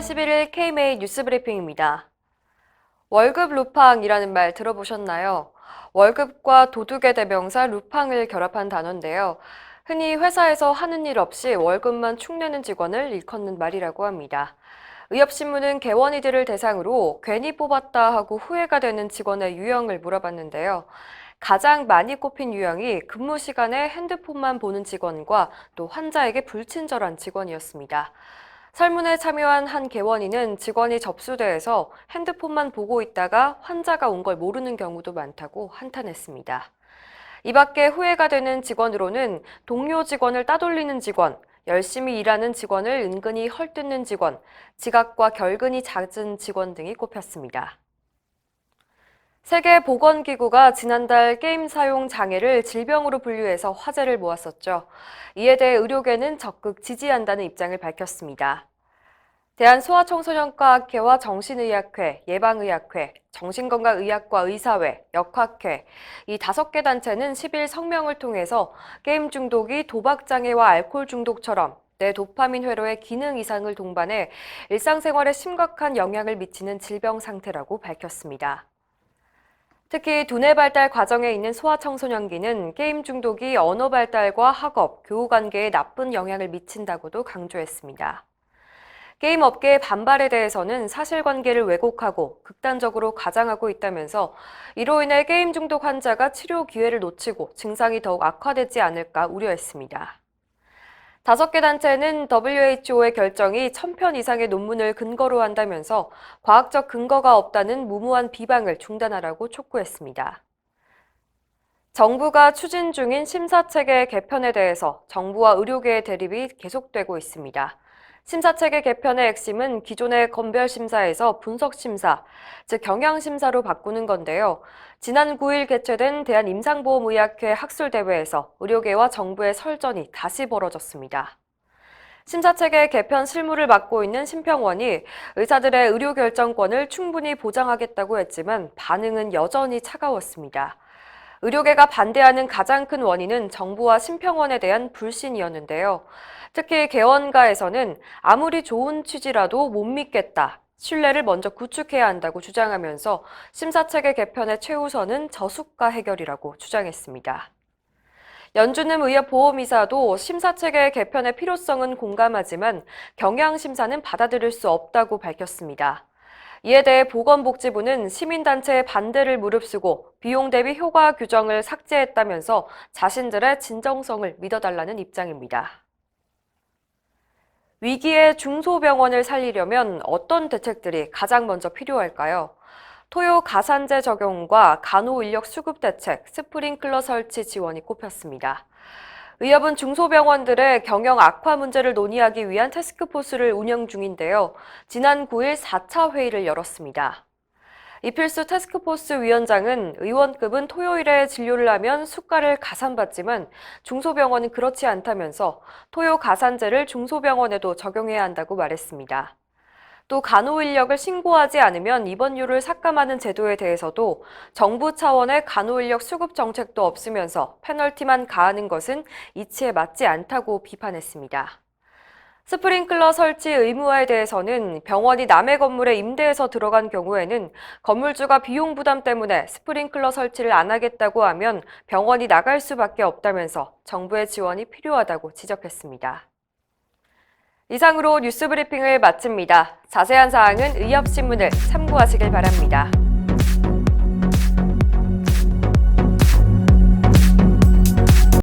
11일 KMA 뉴스 브리핑입니다. 월급 루팡이라는 말 들어보셨나요? 월급과 도둑의 대명사 루팡을 결합한 단어인데요. 흔히 회사에서 하는 일 없이 월급만 축내는 직원을 일컫는 말이라고 합니다. 의협신문은 개원이들을 대상으로 괜히 뽑았다 하고 후회가 되는 직원의 유형을 물어봤는데요. 가장 많이 꼽힌 유형이 근무 시간에 핸드폰만 보는 직원과 또 환자에게 불친절한 직원이었습니다. 설문에 참여한 한 개원이는 직원이 접수대에서 핸드폰만 보고 있다가 환자가 온 걸 모르는 경우도 많다고 한탄했습니다. 이 밖에 후회가 되는 직원으로는 동료 직원을 따돌리는 직원, 열심히 일하는 직원을 은근히 헐뜯는 직원, 지각과 결근이 잦은 직원 등이 꼽혔습니다. 세계보건기구가 지난달 게임 사용 장애를 질병으로 분류해서 화제를 모았었죠. 이에 대해 의료계는 적극 지지한다는 입장을 밝혔습니다. 대한소아청소년과학회와 정신의학회, 예방의학회, 정신건강의학과 의사회, 역학회 이 다섯 개 단체는 10일 성명을 통해서 게임 중독이 도박 장애와 알코올 중독처럼 뇌 도파민 회로의 기능 이상을 동반해 일상생활에 심각한 영향을 미치는 질병 상태라고 밝혔습니다. 특히 두뇌 발달 과정에 있는 소아청소년기는 게임 중독이 언어 발달과 학업, 교우 관계에 나쁜 영향을 미친다고도 강조했습니다. 게임 업계의 반발에 대해서는 사실관계를 왜곡하고 극단적으로 가장하고 있다면서 이로 인해 게임 중독 환자가 치료 기회를 놓치고 증상이 더욱 악화되지 않을까 우려했습니다. 다섯 개 단체는 WHO의 결정이 천 편 이상의 논문을 근거로 한다면서 과학적 근거가 없다는 무모한 비방을 중단하라고 촉구했습니다. 정부가 추진 중인 심사체계 개편에 대해서 정부와 의료계의 대립이 계속되고 있습니다. 심사체계 개편의 핵심은 기존의 건별심사에서 분석심사, 즉 경향심사로 바꾸는 건데요. 지난 9일 개최된 대한임상보험의학회 학술대회에서 의료계와 정부의 설전이 다시 벌어졌습니다. 심사체계 개편 실무를 맡고 있는 심평원이 의사들의 의료 결정권을 충분히 보장하겠다고 했지만 반응은 여전히 차가웠습니다. 의료계가 반대하는 가장 큰 원인은 정부와 심평원에 대한 불신이었는데요. 특히 개원가에서는 아무리 좋은 취지라도 못 믿겠다. 신뢰를 먼저 구축해야 한다고 주장하면서 심사체계 개편의 최우선은 저수가 해결이라고 주장했습니다. 연준음 의협보험이사도 심사체계 개편의 필요성은 공감하지만 경향심사는 받아들일 수 없다고 밝혔습니다. 이에 대해 보건복지부는 시민단체의 반대를 무릅쓰고 비용 대비 효과 규정을 삭제했다면서 자신들의 진정성을 믿어달라는 입장입니다. 위기의 중소병원을 살리려면 어떤 대책들이 가장 먼저 필요할까요? 토요 가산제 적용과 간호 인력 수급 대책, 스프링클러 설치 지원이 꼽혔습니다. 의협은 중소병원들의 경영 악화 문제를 논의하기 위한 태스크포스를 운영 중인데요. 지난 9일 4차 회의를 열었습니다. 이필수 태스크포스 위원장은 의원급은 토요일에 진료를 하면 수가를 가산받지만 중소병원은 그렇지 않다면서 토요 가산제를 중소병원에도 적용해야 한다고 말했습니다. 또 간호 인력을 신고하지 않으면 입원료를 삭감하는 제도에 대해서도 정부 차원의 간호 인력 수급 정책도 없으면서 페널티만 가하는 것은 이치에 맞지 않다고 비판했습니다. 스프링클러 설치 의무화에 대해서는 병원이 남의 건물에 임대해서 들어간 경우에는 건물주가 비용 부담 때문에 스프링클러 설치를 안 하겠다고 하면 병원이 나갈 수밖에 없다면서 정부의 지원이 필요하다고 지적했습니다. 이상으로 뉴스 브리핑을 마칩니다. 자세한 사항은 의협신문을 참고하시길 바랍니다.